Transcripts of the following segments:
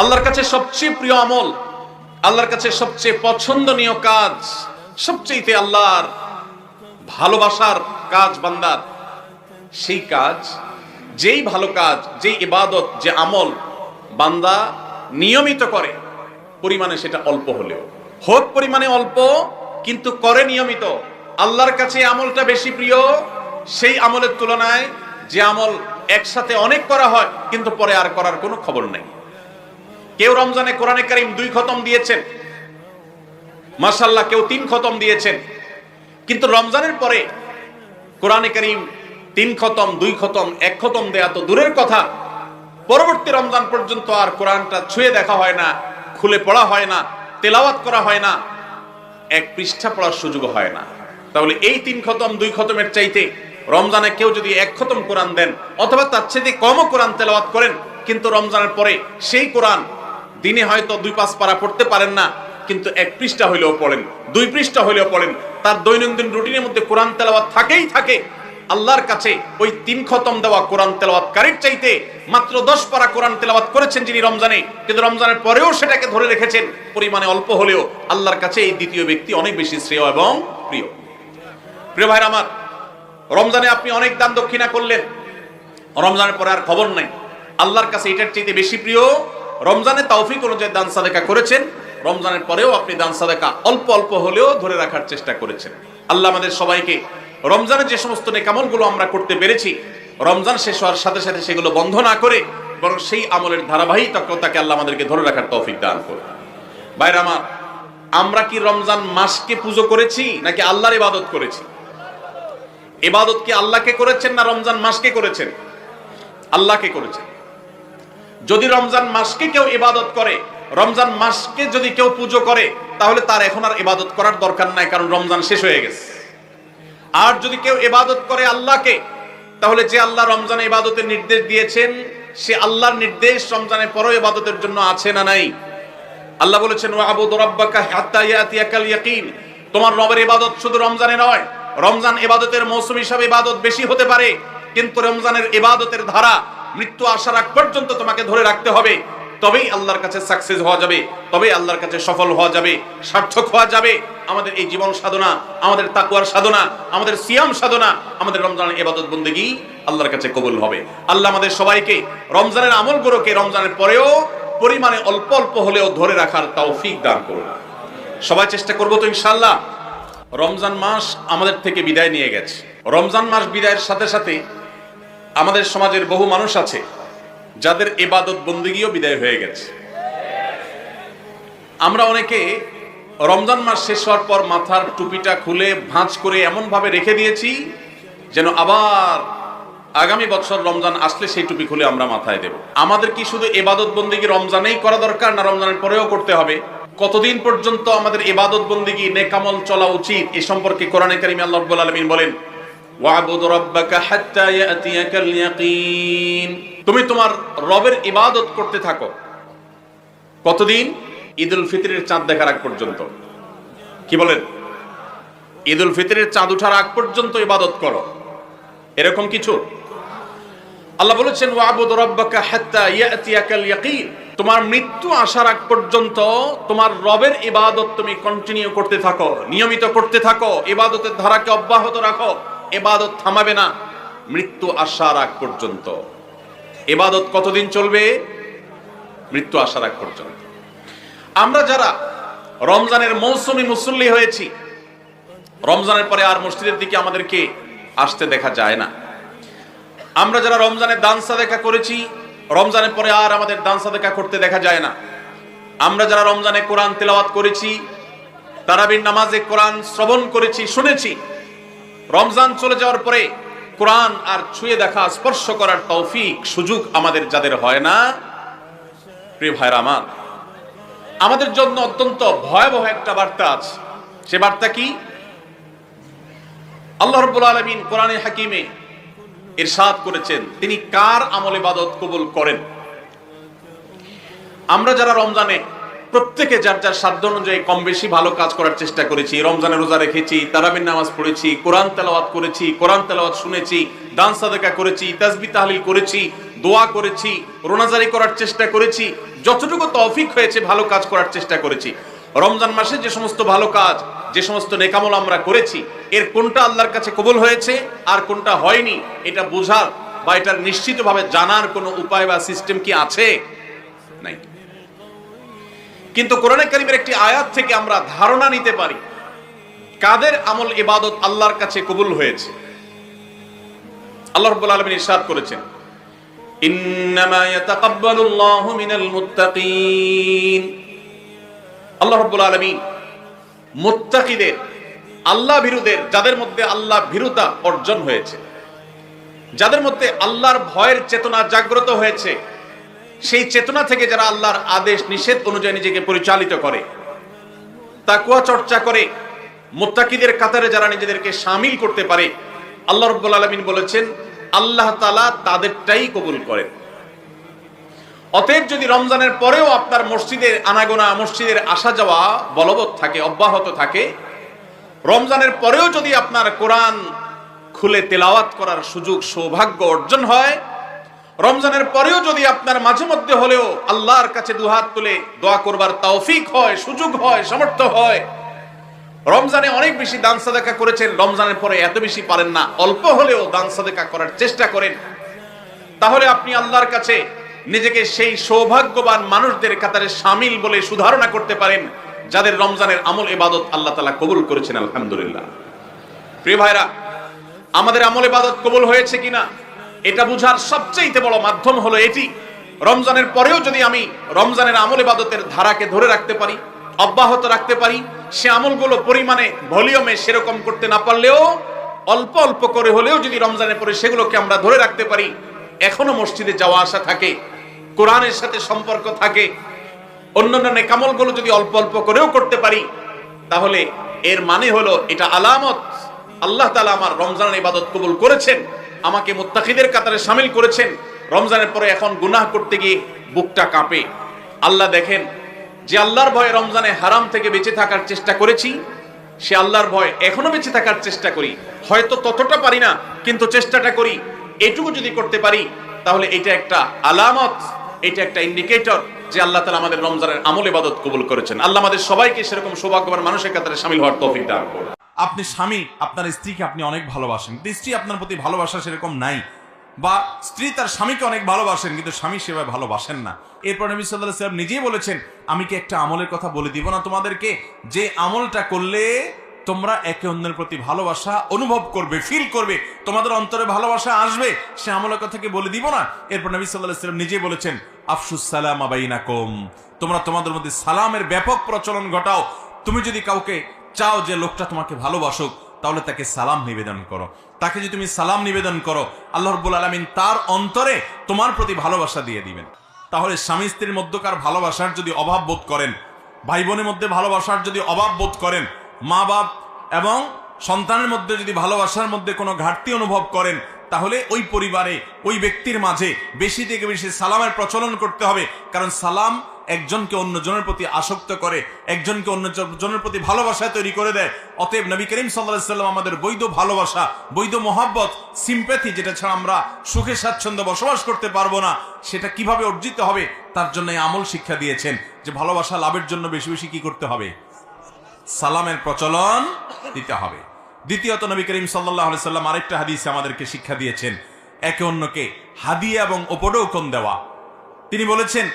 আল্লাহর কাছে সবচেয়ে প্রিয় আমল, আল্লাহর কাছে সবচেয়ে পছন্দনীয় কাজ সবচেয়ে আল্লাহর ভালোবাসার কাজ বান্দার। সেই কাজ, যেই ভালো কাজ, যেই ইবাদত, যে আমল বান্দা নিয়মিত করে, পরিমাণে সেটা অল্প হলেও। হোক পরিমাণে অল্প, কিন্তু করে নিয়মিত। আল্লাহর কাছে আমলটা বেশি প্রিয়, সেই আমলের তুলনায় যে আমল একসাথে অনেক করা হয়, কিন্তু পরে আর করার কোনো খবর নেই। কেউ রমজানে কোরআনে কারিম দুই খতম দিয়েছেন। মাসাল্লাহ কেউ তিন খতম দিয়েছেন। কিন্তু রমজানের পরে কোরআনে কারিম তিন খতম, দুই খতম, এক খতম দেয়া তো দূরের কথা। পরবর্তী রমজান পর্যন্ত আর কোরআনটা ছুঁয়ে দেখা হয় না, খুলে পড়া হয় না, তেলাওয়াত করা হয় না, এক পৃষ্ঠা পড়ার সুযোগ হয় না। তাহলে এই তিন খতম, দুই খতমের চাইতে রমজানে কেউ যদি এক খতম কোরআন দেন, অথবা তার চাইতে কমও কোরআন তেলাওয়াত করেন, কিন্তু রমজানের পরে সেই কোরআন দিনে হয়তো দুই পাঁচ পারা পড়তে পারেন না, কিন্তু এক পৃষ্ঠা হইলেও পড়েন। দুই পৃষ্ঠা হইলেও পড়েন। তার দৈনন্দিন রুটিনের মধ্যে কোরআন তেলাওয়াত থাকেই থাকে। আল্লাহর কাছে ওই তিন খতম দেওয়া কোরআন তেলাওয়াতকারীর চাইতে মাত্র দশ পারা কোরআন তেলাওয়াত করেছেন যিনি রমজানে। কিন্তু রমজানের পরেও সেটাকে ধরে রেখেছেন। পরিমাণে অল্প হলেও আল্লাহর কাছে এই দ্বিতীয় ব্যক্তি অনেক বেশি শ্রেয় এবং প্রিয়। প্রিয় ভাইরা আমার, রমজানে আপনি অনেক দান দক্ষিণা করলেন। রমজানের পরে আর খবর নাই। আল্লাহর কাছে এটার চাইতে বেশি প্রিয় রমজানে তাওফিক অনুযায়ী দান সাদেকা করেছেন। রমজানের পরেও আপনি দান সাদেকা অল্প অল্প হলেও ধরে রাখার চেষ্টা করেছেন। আল্লাহ আমাদের সবাইকে রমজানে যে সমস্ত নেকামলগুলো আমরা করতে পেরেছি, রমজান শেষ হওয়ার সাথে সাথে সেগুলো বন্ধ না করে বরং সেই আমলের ধারাবাহিকতাকে আল্লাহ আমাদেরকে ধরে রাখার তৌফিক দান করে বাইরে আমার, আমরা কি রমজান মাসকে পুজো করেছি নাকি আল্লাহর ইবাদত করেছি? ইবাদত কি আল্লাহকে করেছেন না রমজান মাসকে করেছেন? আল্লাহকে করেছেন। যদি রমজান মাসকে কেউ ইবাদত করে, রমজান মাসকে যদি কেউ পুজো করে, তাহলে তার এখন আর ইবাদত করার দরকার নাই, কারণ রমজান শেষ হয়ে গেছে। আর যদি কেউ ইবাদত করে আল্লাহকে, তাহলে যে আল্লাহ রমজানে ইবাদতের নির্দেশ দিয়েছেন, সে আল্লাহর নির্দেশ রমজানের পরও ইবাদতের জন্য আছে না নাই? আল্লাহ বলেছেন ওয়াবুদ রাব্বাকা হাত্তা ইয়াতিয়াকাল ইয়াকিন। তোমার রবের ইবাদত শুধু রমজানে নয়, রমজান ইবাদতের মৌসুম হিসাবে ইবাদত বেশি হতে পারে, কিন্তু রমজানের ইবাদতের ধারা মৃত্যু আসার আগ পর্যন্ত তোমাকে ধরে রাখতে হবে। তবেই আল্লাহর কাছে সাকসেস হওয়া যাবে, তবেই আল্লাহর কাছে সফল হওয়া যাবে, সার্থক হওয়া যাবে। আমাদের এই জীবন সাধনা, আমাদের তাকুয়ার সাধনা, আমাদের সিয়াম সাধনা, আমাদের রমজানের ইবাদত বন্দেগী আল্লাহর কাছে কবুল হবে। আল্লাহ আমাদের সবাইকে রমজানের আমলগুলোকে রমজানের পরেও পরিমাণে অল্প অল্প হলেও ধরে রাখার তৌফিক দান করুন। সবাই চেষ্টা করব তো ইনশাল্লাহ রমজান মাস আমাদের থেকে বিদায় নিয়ে গেছে। রমজান মাস বিদায়ের সাথে সাথে আমাদের সমাজের বহু মানুষ আছে যাদের এবাদত বন্দিগিও বিদায় হয়ে গেছে। আমরা অনেকে রমজান মাস শেষ হওয়ার পর মাথার টুপিটা খুলে ভাঁজ করে এমন ভাবে রেখে দিয়েছি যেন আবার আগামী বছর রমজান আসলে সেই টুপি খুলে আমরা মাথায় দেব। আমাদের কি শুধু এবাদত বন্দিগি রমজানেই করা দরকার না রমজানের পরেও করতে হবে? কতদিন পর্যন্ত আমাদের এবাদত বন্দিগি, নেকামল চলা উচিত? এ সম্পর্কে কোরআনে কারিমে আল্লাহ আলামিন বলেন ওয়াবুদ রাব্বাকা হাত্তা ইয়াতিয়াকাল ইয়াকিন তুমি তোমার রবের ইবাদত করতে থাকো। কতদিন? ঈদুল ফিতরের চাঁদ দেখার আগ পর্যন্ত। কি বলেন? ঈদুল ফিতরের চাঁদ ওঠার আগ পর্যন্ত ইবাদত করো। এরকম কিছু? আল্লাহ বলেছেন, ওয়াবুদ রাব্বাকা হাত্তা ইয়াতিয়াকাল ইয়াকিন তোমার মৃত্যু আসার আগ পর্যন্ত তোমার রবের ইবাদত তুমি কন্টিনিউ করতে থাকো, নিয়মিত করতে থাকো, ইবাদতের ধারাকে অব্যাহত রাখো। ইবাদত থামাবে না। মৃত্যু আসার আগ পর্যন্ত। এবাদত কতদিন চলবে? মৃত্যু আসার আগ পর্যন্ত। আমরা যারা রমজানের মৌসুমি মুসল্লি হয়েছি, রমজানের পরে আর মসজিদের দিকে আমাদেরকে আসতে দেখা যায় না। আমরা যারা রমজানের দান সাদেকা করেছি, রমজানের পরে আর আমাদের দান সাদেকা করতে দেখা যায় না। আমরা যারা রমজানে কোরআন তেলাওয়াত করেছি, তারাবির নামাজে কোরআন শ্রবণ করেছি, শুনেছি রমজান চলে যাওয়ার পরে কোরআন আর ছুঁয়ে দেখা, স্পর্শ করার তৌফিক, সুযোগ আমাদের যাদের হয় না, প্রিয় ভাইরা আমার, আমাদের জন্য অত্যন্ত ভয়াবহ একটা বার্তা আছে। সে বার্তা কি? আল্লাহ রব্বুল আলমিন কোরআনে হাকিমে ইরশাদ করেছেন, তিনি কার আমল ইবাদত কবুল করেন? আমরা যারা রমজানে প্রত্যেকে যার যার সাধ্য অনুযায়ী কম বেশি ভালো কাজ করার চেষ্টা করেছি। রমজানে রোজা রেখেছি, তারাবির নামাজ পড়েছি, কোরআন তেলাওয়াত করেছি, কোরআন তেলাওয়াত শুনেছি, দান সাদেকা করেছি তাজবি তাহলিল করেছি, দোয়া করেছি, রোনাজারি করার চেষ্টা করেছি, যতটুকু তৌফিক হয়েছে ভালো কাজ করার চেষ্টা করেছি। রমজান মাসে যে সমস্ত ভালো কাজ, যে সমস্ত নেকামল আমরা করেছি, এর কোনটা আল্লাহর কাছে কবুল হয়েছে আর কোনটা হয়নি, এটা বোঝার বা এটার নিশ্চিতভাবে জানার কোনো উপায় বা সিস্টেম কি আছে? নাই। কিন্তু কোরআনে কারিমের একটি আয়াত থেকে আমরা ধারণা নিতে পারি, কাদের আমল ইবাদত আল্লাহর কাছে কবুল হয়েছে। আল্লাহ রাব্বুল আলামিন ইরশাদ করেছেন, ইন্নামা ইয়াতাকাব্বালুল্লাহু মিনাল মুত্তাকিন। আল্লাহ রাব্বুল আলামিন মুত্তাকিদের, আল্লাহ ভীরুদের যাদের মধ্যে আল্লাহ ভীরুতা অর্জন হয়েছে, যাদের মধ্যে আল্লাহর ভয়ের চেতনা জাগ্রত হয়েছে সেই চেতনা থেকে যারা আল্লাহর আদেশ, নিষেধ অনুযায়ী নিজেকে পরিচালিত করে তাকুয়া চর্চা করে, মোত্তাকিদের কাতারে যারা নিজেদেরকে সামিল করতে পারে, আল্লাহ রব্বুল আলমিন বলেছেন, আল্লাহ তালা তাদেরটাই কবুল করেন। অতএব যদি রমজানের পরেও আপনার মসজিদের আনাগোনা, মসজিদের আসা যাওয়া বলবৎ থাকে, অব্যাহত থাকে, রমজানের পরেও যদি আপনার কোরআন খুলে তেলাওয়াত করার সুযোগ, সৌভাগ্য অর্জন হয় রমজানের পরেও যদি আপনার মাঝে মধ্যে হলেও আল্লাহর কাছে দুহাত তুলে দোয়া করবার তৌফিক হয়, সুযোগ হয়, সামর্থ্য হয়, রমজানে অনেক বেশি দান সাদেকা করেছেন, রমজানের পরে এত বেশি পারেন না, অল্প হলেও দান সাদেকা করার চেষ্টা করেন। তাহলে আপনি আল্লাহর কাছে নিজেকে সেই সৌভাগ্যবান মানুষদের কাতারে সামিল বলে সুধারণা করতে পারেন, যাদের রমজানের আমল ইবাদত আল্লাহ তালা কবুল করেছেন, আলহামদুলিল্লাহ। প্রিয় ভাইরা, আমাদের আমল ইবাদত কবুল হয়েছে কিনা? এটা বুঝার সবচেয়ে বড় মাধ্যম হলো এটি। রমজানের পরেও যদি আমি রমজানের আমল ইবাদতের ধারাকে ধরে রাখতে পারি, অব্যাহত রাখতে পারি, সে আমলগুলো পরিমাণে, ভলিউমে সেরকম করতে না পারলেও, অল্প অল্প করে হলেও যদি রমজানের পরে সেগুলোকে আমরা ধরে রাখতে পারি, এখনও মসজিদে যাওয়া আসা থাকে, কোরআনের সাথে সম্পর্ক থাকে, অন্যান্য নেকামলগুলো যদি অল্প অল্প করেও করতে পারি, তাহলে এর মানে হলো এটা আলামত। আল্লাহ তালা আমার রমজানের ইবাদত কবুল করেছেন। আমাকে মুত্তাকিদের কাতারে সামিল করেছেন। রমজানের পরে এখন গুনাহ করতে গিয়ে বুকটা কাঁপে। আল্লাহ দেখেন, যে আল্লাহর ভয়ে রমজানে হারাম থেকে বেঁচে থাকার চেষ্টা করেছি, সে আল্লাহর ভয় এখনও বেঁচে থাকার চেষ্টা করি। হয়তো ততটা পারি না, কিন্তু চেষ্টাটা করি। এটুকু যদি করতে পারি, তাহলে এটা একটা আলামত, এটা একটা ইন্ডিকেটর যে আল্লাহ তালা আমাদের রমজানের আমল ইবাদত কবুল করেছেন। আল্লাহ আমাদের সবাইকে সেরকম সৌভাগ্যবান মানুষের কাতারে সামিল হওয়ার তৌফিক দান করুন। আপনি স্বামী, আপনার স্ত্রীকে আপনি অনেক ভালোবাসেন। স্ত্রী আপনার প্রতি ভালোবাসা সেরকম নাই। বা স্ত্রী তার স্বামীকে অনেক ভালোবাসেন, কিন্তু স্বামী সেভাবে ভালোবাসেন না। এরপর নবী সাল্লাহ সাল্লাম নিজেই বলেছেন, আমি কি একটা আমলের কথা বলে দিব না তোমাদেরকে? যে আমলটা করলে তোমরা একে অন্যের প্রতি ভালোবাসা অনুভব করবে ফিল করবে, তোমাদের অন্তরে ভালোবাসা আসবে, সে আমলের কথা কি বলে দিব না? এরপর নবী সাল্লাহ সাল্লাম নিজেই বলেছেন, আফসুস সালাম আবাইনাকুম তোমরা তোমাদের মধ্যে সালামের ব্যাপক প্রচলন ঘটাও। তুমি যদি কাউকে চাও যে লোকটা তোমাকে ভালোবাসুক, তাহলে তাকে সালাম নিবেদন করো। তাকে যদি তুমি সালাম নিবেদন করো, আল্লাহ রব্বুল আলমিন তার অন্তরে তোমার প্রতি ভালোবাসা দিয়ে দিবেন। তাহলে স্বামী স্ত্রীর মধ্যকার ভালোবাসার যদি অভাব বোধ করেন ভাই বোনের মধ্যে ভালোবাসার যদি অভাব বোধ করেন মা বাপ এবং সন্তানের মধ্যে যদি ভালোবাসার মধ্যে কোনো ঘাটতি অনুভব করেন, তাহলে ওই পরিবারে, ওই ব্যক্তির মাঝে বেশি থেকে বেশি সালামের প্রচলন করতে হবে। কারণ সালাম একজনকে অন্যজনের প্রতি আসক্ত করে, একজনকে অন্য জনের প্রতি ভালোবাসা তৈরি করে দেয়। অতএব নবী করিম সাল্লাহ সাল্লাম আমাদের বৈধ ভালোবাসা, বৈধ মহাব্বত সিম্প্যাথি যেটা ছাড়া আমরা সুখে, স্বাচ্ছন্দ্য বসবাস করতে পারব না, সেটা কীভাবে অর্জিত হবে, তার জন্য আমল শিক্ষা দিয়েছেন। যে ভালোবাসা লাভের জন্য বেশি বেশি কি করতে হবে? সালামের প্রচলন দিতে হবে। দ্বিতীয়ত নবী করিম সাল্লাহ সাল্লাম আরেকটা হাদিসে আমাদেরকে শিক্ষা দিয়েছেন। একে অন্যকে হাদিয়া এবং উপডৌকন দেওয়া? তিনি বলেছেন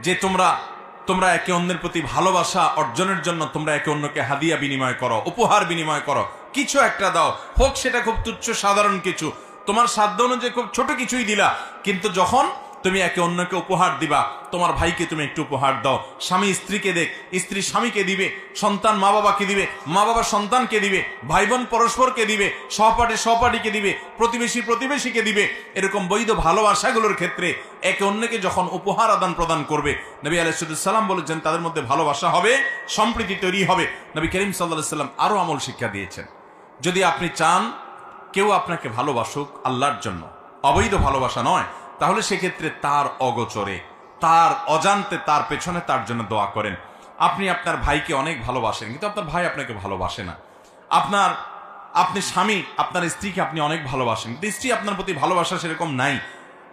যে তোমরা তোমরা একে অন্যের প্রতি ভালোবাসা অর্জনের জন্য তোমরা একে অন্যকে হাদিয়া বিনিময় করো, উপহার বিনিময় করো। কিছু একটা দাও। হোক সেটা খুব তুচ্ছ, সাধারণ কিছু। তোমার সাধ্য অনুযায়ী খুব ছোট কিছুই দিলা। কিন্তু যখন তুমি একে অন্যকে উপহার দিবা। তোমার ভাইকে তুমি একটু উপহার দাও। স্বামী স্ত্রীকে দেখ, স্ত্রী স্বামীকে দিবে, সন্তান মা বাবাকে দিবে মা বাবা সন্তানকে দিবে ভাই বোন পরস্পরকে দিবে, সহপাঠী সহপাঠীকে দিবে, প্রতিবেশী প্রতিবেশীকে দিবে, এরকম বৈধ ভালোবাসাগুলোর ক্ষেত্রে একে অন্যকে যখন উপহার আদান প্রদান করবে, নবী আলাইসাল্লাম বলেছেন, তাদের মধ্যে ভালোবাসা হবে, সম্প্রীতি তৈরি হবে। নবী করিম সাল্লাহ সাল্লাম আরও আমল শিক্ষা দিয়েছেন। যদি আপনি চান, কেউ আপনাকে ভালোবাসুক আল্লাহর জন্য। অবৈধ ভালোবাসা নয়। তাহলে সেক্ষেত্রে তার অগোচরে, তার অজান্তে, তার পেছনে তার জন্য দোয়া করেন। আপনি আপনার ভাইকে অনেক ভালোবাসেন, কিন্তু আপনার ভাই আপনাকে ভালোবাসে না। আপনার, আপনি স্বামী, আপনার স্ত্রীকে আপনি অনেক ভালোবাসেন, কিন্তু স্ত্রী আপনার প্রতি ভালোবাসা সেরকম নাই।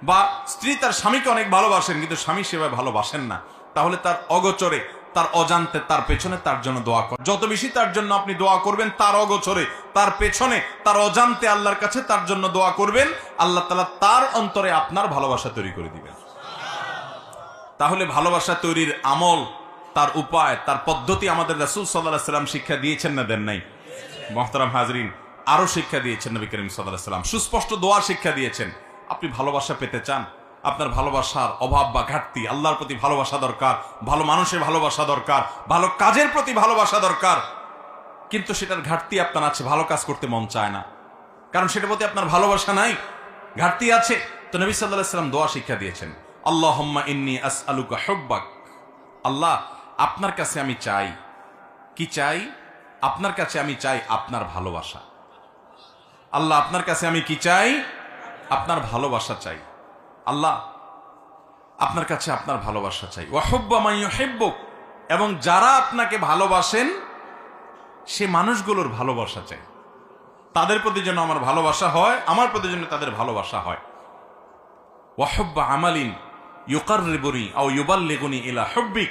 বা স্ত্রী তার স্বামীকে অনেক ভালোবাসেন, কিন্তু স্বামী সেভাবে ভালোবাসেন না। তাহলে তার অগোচরে তার অজান্তে তার পেছনে তার জন্য দোয়া কর। যত বেশি তার জন্য আপনি দোয়া করবেন, তার অগোচরে, তার পেছনে, তার অজান্তে আল্লাহর কাছে তার জন্য দোয়া করবেন, আল্লাহ তালা তার অন্তরে আপনার ভালোবাসা তৈরি করে দিবেন। তাহলে ভালোবাসা তৈরির আমল, তার উপায়, তার পদ্ধতি আমাদের রাসুল সাল্লাহ সাল্লাম শিক্ষা দিয়েছেন না দেন নাই? মহতারাম হাজরিন আরও শিক্ষা দিয়েছেন নবী করিম সাল্লাহ সাল্লাম। সুস্পষ্ট দোয়া শিক্ষা দিয়েছেন। আপনি ভালোবাসা পেতে চান আপনার ভালোবাসার অভাব বা ঘাটতি, আল্লাহর প্রতি ভালোবাসা দরকার, ভালো মানুষের ভালোবাসা দরকার, ভালো কাজের প্রতি ভালোবাসা দরকার। কিন্তু সেটার ঘাটতি আপনার আছে, ভালো কাজ করতে মন চায় না। কারণ সেটার প্রতি আপনার ভালোবাসা নাই, ঘাটতি আছে। তো নবী সাল্লাহ সাল্লাম দোয়া শিক্ষা দিয়েছেন আল্লাহ ইন্নি আস আলুকা হব্বাক। আল্লাহ, আপনার কাছে আমি চাই, কি চাই? আপনার কাছে আমি চাই আপনার ভালোবাসা। আল্লাহ, আপনার কাছে আমি কি চাই? আপনার ভালোবাসা চাই। আল্লাহ, আপনার কাছে আপনার ভালোবাসা চাই। ওয়াহব্বা মাইয়ুহিব্বুক এবং যারা আপনাকে ভালোবাসেন, সে মানুষগুলোর ভালোবাসা চাই। তাদের প্রতি যেন আমার ভালোবাসা হয়, আমার প্রতি যেন তাদের ভালোবাসা হয়। ওয়াহব্বা আমালিন ইউকাররিবুনি আও ইউবাল্লিগুনি ইলা হব্বিক,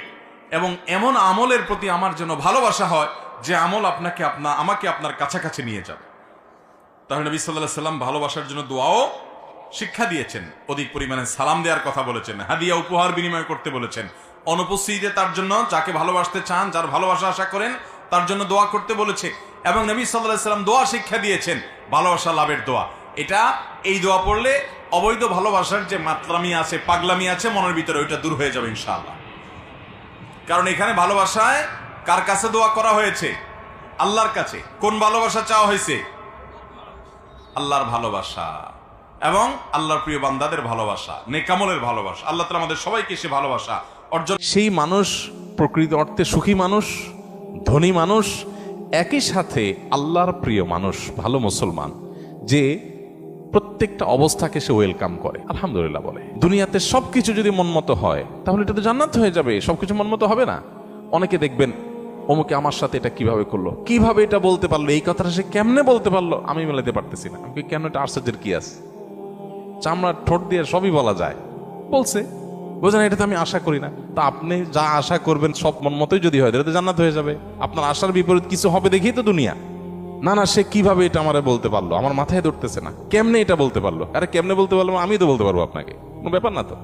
এবং এমন আমলের প্রতি আমার যেন ভালোবাসা হয়, যে আমল আপনাকে আপনা, আমাকে আপনার কাছাকাছি নিয়ে যাবে। তাহলে নবী সাল্লাহ সাল্লাম ভালোবাসার জন্য দোয়াও শিক্ষা দিয়েছেন, অধিক পরিমাণে সালাম দেওয়ার কথা বলেছেন, হাদিয়া উপহার বিনিময় করতে বলেছেন। অনুপস্থিতিতে তার জন্য যাকে ভালোবাসতে চান, যার ভালোবাসা আশা করেন, তার জন্য দোয়া করতে বলেছে এবং নবী সাল্লাহ সাল্লাম দোয়া শিক্ষা দিয়েছেন, ভালোবাসা লাভের দোয়া। এটা, এই দোয়া পড়লে অবৈধ ভালোবাসার যে মাতলামি আছে, পাগলামি আছে, মনের ভিতরে ওইটা দূর হয়ে যাবে ইনশাআল্লাহ। কারণ এখানে ভালোবাসায় কার কাছে দোয়া করা হয়েছে? আল্লাহর কাছে। কোন ভালোবাসা চাওয়া হয়েছে? আল্লাহর ভালোবাসা। এবং আল্লাহর প্রিয় বান্দাদের ভালোবাসা, নেকামলের ভালোবাসা। আল্লাহ তালা আমাদের সবাইকে সে ভালোবাসা অর্জন সেই মানুষ, প্রকৃত অর্থে সুখী মানুষ, ধনী মানুষ, একই সাথে আল্লাহর প্রিয় মানুষ, ভালো মুসলমান, যে প্রত্যেকটা অবস্থাকে সে ওয়েলকাম করে। আলহামদুলিল্লাহ বলে। দুনিয়াতে সবকিছু যদি মনমতো হয়, তাহলে এটা তো জান্নাত হয়ে যাবে। সবকিছু মনমতো হবে না। অনেকে দেখবেন, অমুকে আমার সাথে এটা কীভাবে করল? কীভাবে এটা বলতে পারল? এই কথাটা সে কেমনে বলতে পারল? আমি মেলাতে পারতেছি না। আমি কেন এটা আশ্চর্যের কি আছে? চামড়ার ঠোঁট দিয়ে সবই বলা যায়। বলছে বোঝেন এটা তো আমি আশা করি না। তা আপনি যা আশা করবেন সব মন মতোই যদি হয় তাহলে তো জান্নাত হয়ে যাবে। আপনার আশার বিপরীত কিছু হবে দেখেই তো দুনিয়া। না না সে কীভাবে এটা আমারে বলতে পারল? আমার মাথায় ধরতেছে না। কেমনে এটা বলতে পারল? আরে কেমনে বলতে পারল আমি তো বলতে পারব আপনাকে। কোনো ব্যাপার না তো।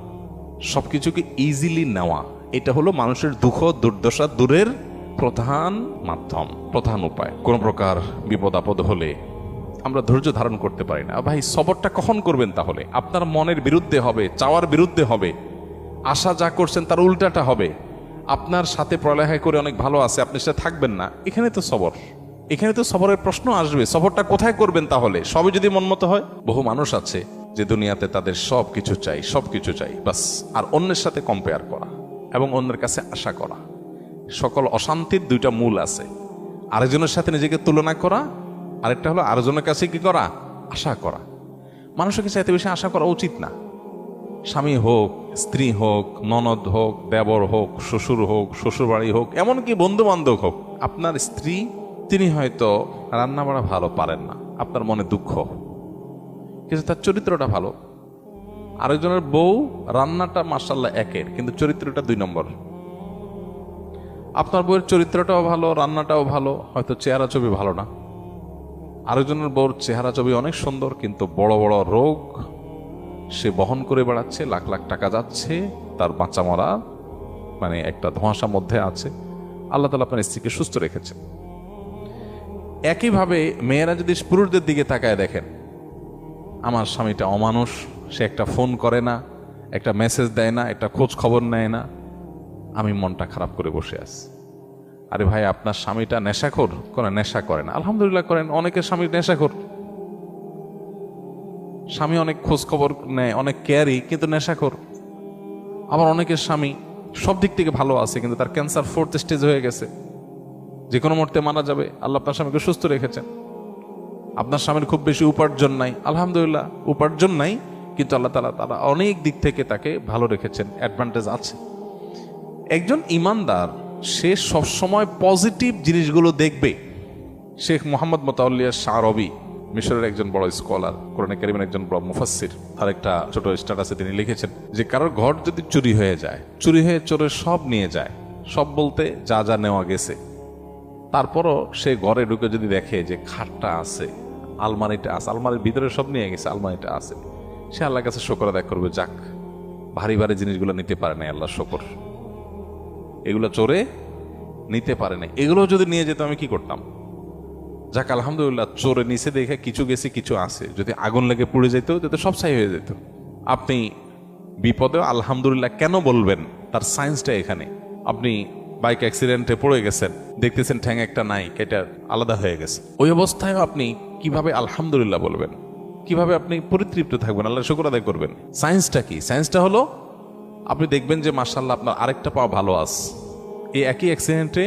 সব কিছুকে ইজিলি নেওয়া এটা হলো মানুষের দুঃখ দুর্দশা দূরের প্রধান মাধ্যম প্রধান উপায়। কোন প্রকার বিপদ আপদ হলে আমরা ধৈর্য ধারণ করতে পারি না। ভাই, সবরটা কখন করবেন তাহলে? আপনার মনের বিরুদ্ধে হবে, চাওয়ার বিরুদ্ধে হবে। আশা যা করছেন তার উল্টাটা হবে। আপনার সাথে পড়ালেখা করে অনেক ভালো আছে, আপনি সেটা থাকবেন না। এখানে তো সবর। এখানে তো সবরের প্রশ্ন আসবে, সবরটা কোথায় করবেন তাহলে? সবই যদি মনমতো হয়? বহু মানুষ আছে যে দুনিয়াতে তাদের সব কিছু চাই সব কিছু চাই, বাস। আর অন্যের সাথে কম্পেয়ার করা এবং অন্যের কাছে আশা করা। সকল অশান্তির দুইটা মূল আছে। আরেকজনের সাথে নিজেকে তুলনা করা আরেকটা হলো আরেকজনের কাছে কি করা? আশা করা। মানুষের কাছে এত বেশি আশা করা উচিত না। স্বামী হোক, স্ত্রী হোক, ননদ হোক, দেবর হোক, শ্বশুর হোক, শ্বশুরবাড়ি হোক, এমনকি বন্ধু বান্ধব হোক, আপনার স্ত্রী, তিনি হয়তো রান্না বাড়া ভালো পারেন না। আপনার মনে দুঃখ। কিন্তু তার চরিত্রটা ভালো। আরেকজনের বউ, রান্নাটা মার্শাল্লাহ একের, কিন্তু চরিত্রটা দুই নম্বর। আপনার বউয়ের চরিত্রটাও ভালো, রান্নাটাও ভালো, হয়তো চেহারা ছবি ভালো না। আরেকজনের বউর চেহারা ছবি অনেক সুন্দর, কিন্তু বড় বড় রোগ সে বহন করে বেড়াচ্ছে, লাখ লাখ টাকা যাচ্ছে, তার বাঁচা মরা মানে একটা ধোঁয়াশার মধ্যে আছে। আল্লাহ তালা আপনার স্ত্রীকে সুস্থ রেখেছেন একইভাবে মেয়েরা যদি পুরুষদের দিকে তাকায় দেখেন, আমার স্বামীটা অমানুষ, সে একটা ফোন করে না, একটা মেসেজ দেয় না, একটা খোঁজ খবর নেয় না, আমি মনটা খারাপ করে বসে আছি। আরে ভাই, আপনার স্বামীটা নেশাখোর? করে নেশা করেন। আলহামদুলিল্লাহ করেন, অনেকের স্বামীর নেশাখোর। স্বামী অনেক খোঁজ খবর নেয়, অনেক কেয়ারি কিন্তু নেশাখোর। আবার অনেকের স্বামী সব দিক থেকে ভালো আছে, কিন্তু তার ক্যান্সার ফোর্থ স্টেজ হয়ে গেছে। যে কোনো মুহূর্তে মারা যাবে, আল্লাহ আপনার স্বামীকে সুস্থ রেখেছেন। আপনার স্বামীর খুব বেশি উপার্জন নাই, আলহামদুলিল্লাহ। উপার্জন নাই, কিন্তু আল্লাহ তালা তারা অনেক দিক থেকে তাকে ভালো রেখেছেন, অ্যাডভান্টেজ আছে। একজন ইমানদার সে সবসময় পজিটিভ জিনিসগুলো দেখবে। শেখ মোহাম্মদ মোতাউল্লিয়া শাহ রবি মিশরের একজন বড় স্কলার কোরআন কারিমের একজন বড় মুফাসির তার একটা ছোট স্ট্যাটাসে তিনি লিখেছেন যে, কারোর ঘর যদি চুরি হয়ে যায়, চুরি হয়ে চোরের সব নিয়ে যায়, সব বলতে যা যা নেওয়া গেছে। তারপরও সে ঘরে ঢুকে যদি দেখে যে, খাটটা আছে, আলমারিটা আছে, আলমারির ভিতরে সব নিয়ে গেছে, আলমারিটা আছে, সে আল্লাহর কাছে শকর আদায় করবে, যাক, ভারী ভারী জিনিসগুলো নিতে পারে না আল্লাহ শকর। এগুলো চোরে নিতে পারে না এগুলো যদি নিয়ে যেত আমি কি করতাম? যাক, আলহামদুলিল্লাহ চোরে নিচে দেখে কিছু গেছে, কিছু আছে। যদি আগুন লেগে পুড়ে যেত তো সব ছাই হয়ে যেত। আপনি বিপদে আলহামদুলিল্লাহ কেন বলবেন? তার সায়েন্সটা এখানে। আপনি বাইক অ্যাক্সিডেন্টে পড়ে গেছেন, দেখতেছেন ঠ্যাং একটা নাই, এটা আলাদা হয়ে গেছে। ওই অবস্থায় আপনি কীভাবে আলহামদুলিল্লাহ বলবেন? কীভাবে আপনি পরিতৃপ্ত থাকবেন? আল্লাহ শুক্র আদায় করবেন। সায়েন্সটা কি? সায়েন্সটা হলো আপনি দেখবেন যে মার্শাল্লাহ আপনার আরেকটা পাওয়া ভালো আস এই একই অ্যাক্সিডেন্টে